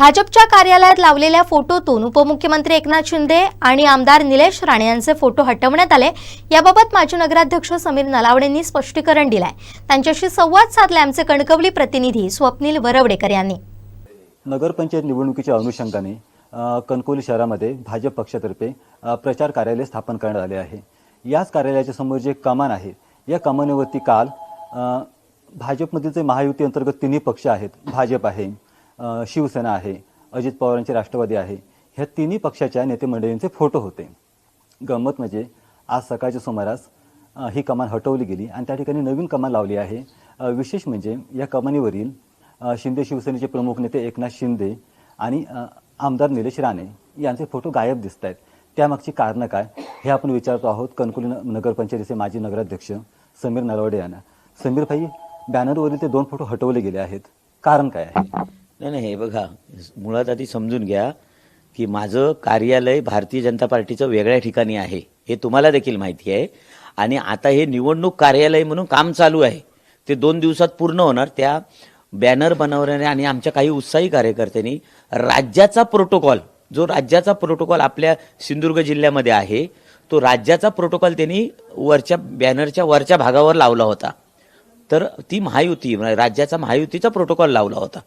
भाजपच्या कार्यालयात लावलेल्या फोटोतून उपमुख्यमंत्री एकनाथ शिंदे आणि आमदार निलेश राणे यांचे फोटो हटवण्यात आले. याबाबत माजी नगराध्यक्ष समीर नलावडेंनी स्पष्टीकरण दिलंय. त्यांच्याशी संवाद साधले आमचे कणकवली प्रतिनिधी स्वप्नील वरवडेकर यांनी. नगरपंचायत निवडणुकीच्या अनुषंगाने कणकवली शहरामध्ये भाजप पक्षातर्फे प्रचार कार्यालय स्थापन करण्यात आले आहे. याच कार्यालयाच्या समोर जे कमान आहे या कमानीवरती काल भाजपमधील जे महायुती अंतर्गत तिन्ही पक्ष आहेत भाजप आहे शिवसेना आहे अजित पवारांचे राष्ट्रवादी आहे ह्या तिन्ही पक्षाच्या नेते मंडळींचे फोटो होते. गंमत म्हणजे आज सकाळच्या सुमारास ही कमान हटवली गेली आणि त्या ठिकाणी नवीन कमान लावली आहे. विशेष म्हणजे या कमानीवरील शिंदे शिवसेनेचे प्रमुख नेते एकनाथ शिंदे आणि आमदार निलेश राणे यांचे फोटो गायब दिसत आहेत त्यामागची कारणं काय हे आपण विचारतो आहोत. कणकुली नगरपंचायतीचे माजी नगराध्यक्ष समीर नरवडे यांना. समीर भाई बॅनरवरील ते दोन फोटो हटवले गेले आहेत. कारण काय आहे? नाही नाही हे बघा मुळात आधी समजून घ्या की माझं कार्यालय भारतीय जनता पार्टीचं वेगळ्या ठिकाणी आहे हे तुम्हाला देखील माहिती आहे. आणि आता हे निवडणूक कार्यालय म्हणून काम चालू आहे. ते दोन दिवसात पूर्ण होणार. त्या बॅनर बनवण्याने आणि आमच्या काही उत्साही कार्यकर्त्यांनी राज्याचा प्रोटोकॉल जो राज्याचा प्रोटोकॉल आपल्या सिंधुदुर्ग जिल्ह्यामध्ये आहे तो राज्याचा प्रोटोकॉल त्यांनी वरच्या बॅनरच्या वरच्या भागावर लावला होता. तर ती महायुती म्हणजे राज्याचा महायुतीचा प्रोटोकॉल लावला होता.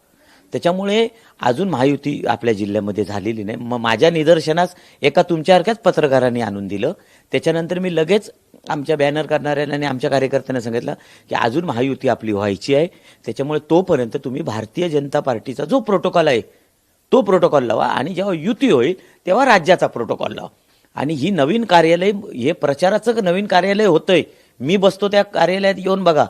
त्याच्यामुळे अजून महायुती आपल्या जिल्ह्यामध्ये झालेली नाही. मग माझ्या निदर्शनास एका तुमच्यासारख्याच पत्रकारांनी आणून दिलं. त्याच्यानंतर मी लगेच आमच्या बॅनर करणाऱ्यांना आणि आमच्या कार्यकर्त्यांना सांगितलं की अजून महायुती आपली व्हायची आहे. त्याच्यामुळे तोपर्यंत तुम्ही भारतीय जनता पार्टीचा जो प्रोटोकॉल आहे तो प्रोटोकॉल लावा आणि जेव्हा युती होईल तेव्हा राज्याचा प्रोटोकॉल लावा. आणि ही नवीन कार्यालय हे प्रचाराचं नवीन कार्यालय होतंय. मी बसतो त्या कार्यालयात येऊन बघा.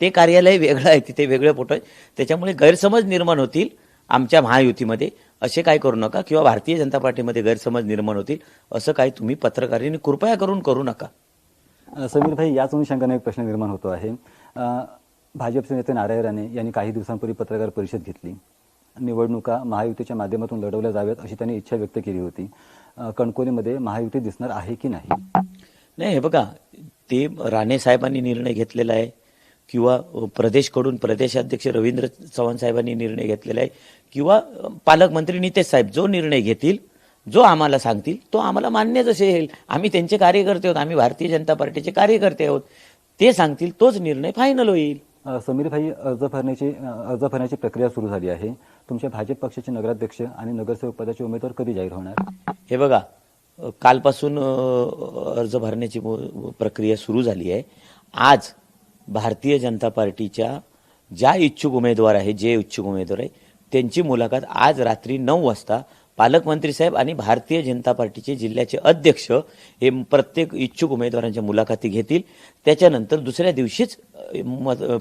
ते कार्यालय वेगळं आहे तिथे वेगळे फोटो आहे त्याच्यामुळे गैरसमज निर्माण होतील आमच्या महायुतीमध्ये. असे काय करू नका किंवा भारतीय जनता पार्टीमध्ये गैरसमज निर्माण होतील असं काय तुम्ही पत्रकारांनी कृपया करून करू नका. समीर भाई याच अनुषंगाने एक प्रश्न निर्माण होतो आहे. भाजपचे नेते नारायण राणे यांनी काही दिवसांपूर्वी पत्रकार परिषद घेतली. निवडणुका महायुतीच्या माध्यमातून लढवल्या जाव्यात अशी त्यांनी इच्छा व्यक्त केली होती. कणकोलीमध्ये महायुती दिसणार आहे की नाही? नाही हे बघा ते राणे साहेबांनी निर्णय घेतलेला आहे. किंवा प्रदेशकडून प्रदेशाध्यक्ष रवींद्र चव्हाण साहेबांनी निर्णय घेतलेला आहे किंवा पालकमंत्री नितेश साहेब जो निर्णय घेतील जो आम्हाला सांगतील तो आम्हाला मान्यच असेल आम्ही त्यांचे कार्यकर्ते आहोत आम्ही भारतीय जनता पार्टीचे कार्यकर्ते आहोत. ते सांगतील तोच निर्णय फायनल होईल. समीर भाई अर्ज भरण्याची अर्ज भरण्याची प्रक्रिया सुरू झाली आहे. तुमच्या भाजप पक्षाचे नगराध्यक्ष आणि नगरसेवक पदाचे उमेदवार कधी जाहीर होणार? हे बघा कालपासून अर्ज भरण्याची प्रक्रिया सुरू झाली आहे. आज भारतीय जनता पार्टीच्या ज्या इच्छुक उमेदवार आहे जे इच्छुक उमेदवार आहे त्यांची मुलाखत आज रात्री नऊ वाजता पालकमंत्री साहेब आणि भारतीय जनता पार्टीचे जिल्ह्याचे अध्यक्ष हे प्रत्येक इच्छुक उमेदवारांच्या मुलाखती घेतील. त्याच्यानंतर दुसऱ्या दिवशीच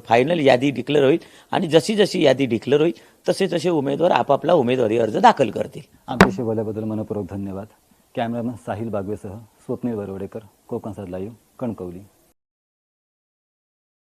फायनल यादी डिक्लेअर होईल आणि जशी जशी यादी डिक्लेअर होईल तसे तसे उमेदवार आपापला उमेदवारी अर्ज दाखल करतील. आमच्याशी बोलल्याबद्दल मनपूर्वक धन्यवाद. कॅमेरामन साहिल बागवेसह स्वप्नील बरवडेकर कोकणसाद लाईव्ह कणकवली.